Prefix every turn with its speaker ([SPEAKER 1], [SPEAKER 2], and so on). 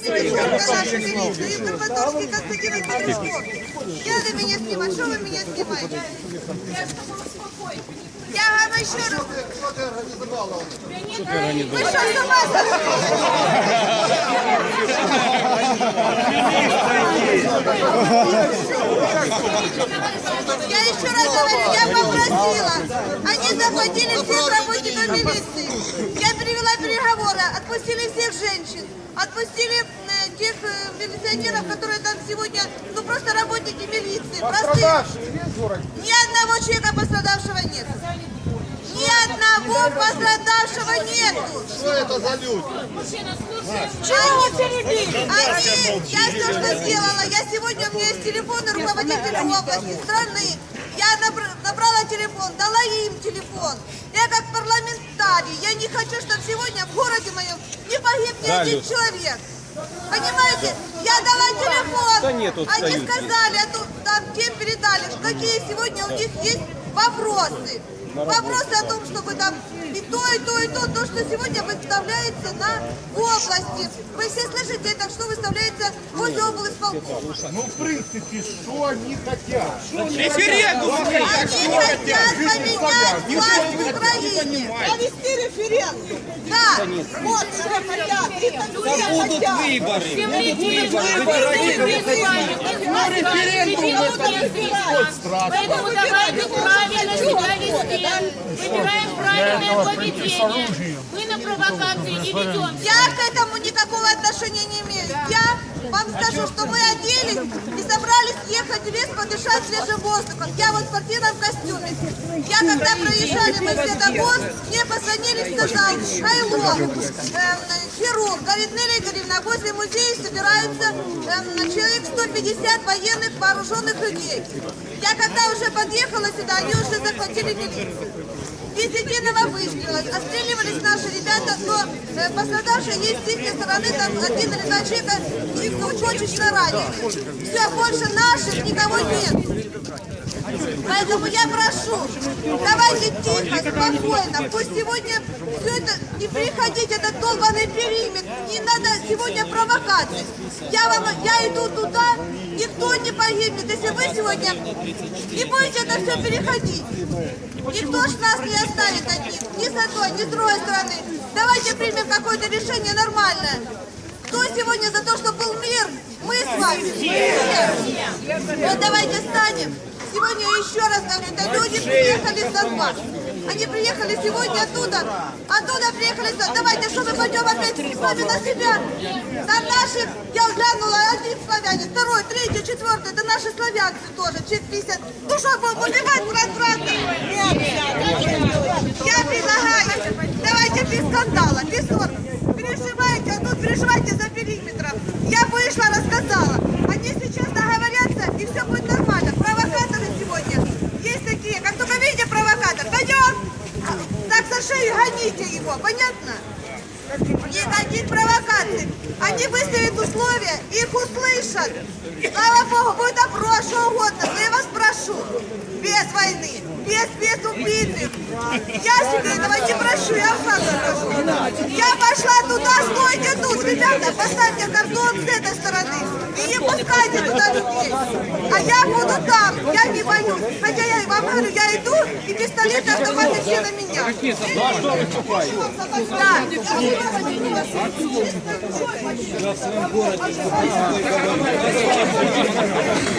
[SPEAKER 1] телефон на нашу милицию. И Горбатовский Константин телефон. Не надо меня снимать. Что вы меня снимаете? Я вам еще раз... Вы что, с ума сошли? Я еще раз говорю, я попросила. Они захватили всех работников милиции. Я привела переговоры, отпустили всех женщин, отпустили э, тех э, милиционеров, которые там сегодня, ну просто работники милиции, простые. Ни одного человека пострадавшего нет. Ни одного пострадавшего нету.
[SPEAKER 2] Что это за люди?
[SPEAKER 1] Они, они, я все, что сделала, я сегодня, у меня есть телефоны руководителя области, страны. Я набр- набрала телефон, дала им телефон. Я как парламентарий, я не хочу, чтобы сегодня в городе моем не погиб ни один человек. Понимаете, я дала телефон, они сказали, а тут там тем передали, что какие сегодня у них есть вопросы. Вопросы о том, чтобы там и то, и то, и то, то, что сегодня выставляется на области. Вы все слышите, это что выставляется возле облсполкома.
[SPEAKER 2] Ну, в принципе, что они хотят?
[SPEAKER 3] Референдум!
[SPEAKER 1] Они хотят поменять власть
[SPEAKER 4] Провести референдум.
[SPEAKER 1] Да,
[SPEAKER 4] Вот что хотят. Это все
[SPEAKER 3] Будут
[SPEAKER 4] хотят.
[SPEAKER 3] выборы.
[SPEAKER 5] Поэтому давайте правильно себя вести. Выбираем правильное поведение. На провокации не ведемся.
[SPEAKER 1] я к этому никакого отношения не имею. Я вам скажу, что мы оделись и собрались ехать в лес подышать свежим воздухом. Я вот в спортивном костюме. Я когда проезжали мы световоз, мне позвонили и сказал, Хайло, хирург, говорит, Нелли Игоревна, возле музея собираются эм, человек 150 военных вооруженных людей. Я когда уже подъехала сюда, они уже захватили милицию. Без единого выстрела. Отстреливались наши ребята, но э, пострадавшие есть с их стороны, там один или два человека их точечно ранены. Все, больше наших никого нет. Поэтому я прошу, давайте тихо, спокойно. Пусть сегодня все это, не приходить этот долбанный периметр. Не надо сегодня провокаций. Я вам, я иду туда, никто не погибнет, если вы сегодня не будете это все переходить. Никто ж нас не оставит одних, ни с одной, ни с другой стороны. Давайте примем какое-то решение нормальное. Кто сегодня за то, что был мир? Мы с вами. Вот давайте станем. Сегодня еще раз говорю, это люди приехали с Донбасса. Они приехали сегодня оттуда, оттуда приехали. Давайте, что мы пойдем опять с вами на себя? Там наши, я глянула, один славянин, второй, третий, четвертый, это наши славянцы тоже, человек 50. Ну что, будем убивать брат брата? Я предлагаю, давайте без скандала, без ссор. Переживайте, а тут переживайте за периметром. Я вышла, рассказала. Они сейчас договорятся, и все будет нормально. Провокаторы сегодня есть такие. Как только видите провокатор, пойдем, так за гоните его, понятно? Никаких провокаций. Они выставят условия, их услышат. Слава Богу, будет опрос, что угодно. Но я вас прошу, без войны, без спецубийств. Я себе этого не прошу, я сразу скажу. Я пошла туда, стойте тут, ребята, поставьте кордон с этой стороны. И не пускайте туда людей. А я буду там, я не боюсь. Хотя я вам говорю, я иду, и пистолет, автоматы все на меня. Да.